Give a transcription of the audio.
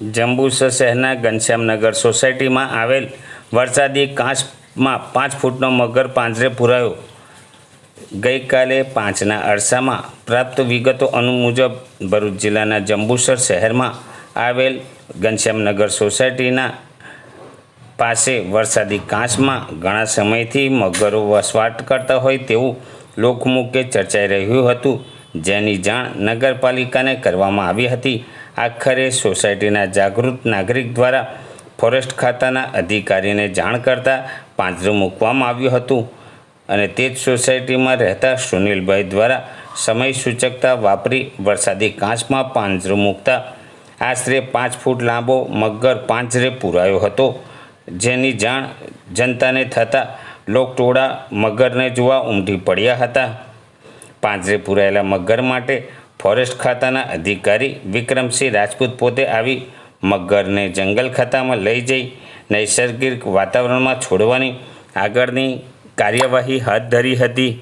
જંબુસર શહેરના ઘનશ્યામનગર સોસાયટીમાં આવેલ વરસાદી કાંસમાં પાંચ ફૂટનો મગર પાંજરે પુરાયો. ગઈકાલે પાંચના અરસામાં પ્રાપ્ત વિગતો અનુ મુજબ ભરૂચ જિલ્લાના જંબુસર શહેરમાં આવેલ ઘનશ્યામનગર સોસાયટીના પાસે વરસાદી કાંચમાં ઘણા સમયથી મગરો વસવાટ કરતા હોય તેવું લોકમુખે ચર્ચાઈ રહ્યું હતું. જેની જાણ નગરપાલિકાને કરવામાં આવી હતી. આખરે સોસાયટીના જાગૃત નાગરિક દ્વારા ફોરેસ્ટ ખાતાના અધિકારીને જાણ કરતાં પાંજરું મૂકવામાં આવ્યું હતું અને તે જ સોસાયટીમાં રહેતા સુનિલભાઈ દ્વારા સમય સૂચકતા વાપરી વરસાદી કાંચમાં પાંજરું મૂકતા આશરે પાંચ ફૂટ લાંબો મગર પાંજરે પુરાયો હતો. જેની જાણ જનતાને થતાં લોકટોળા મગરને જોવા ઉમટી પડ્યા હતા. પાંજરે પૂરાયેલા મગર માટે ફોરેસ્ટ ખાતાના અધિકારી વિક્રમસિંહ રાજપૂત પોતે આવી મગરને જંગલ ખાતામાં લઈ જઈ નૈસર્ગિક વાતાવરણમાં છોડવાની આગળની કાર્યવાહી હાથ ધરી હતી.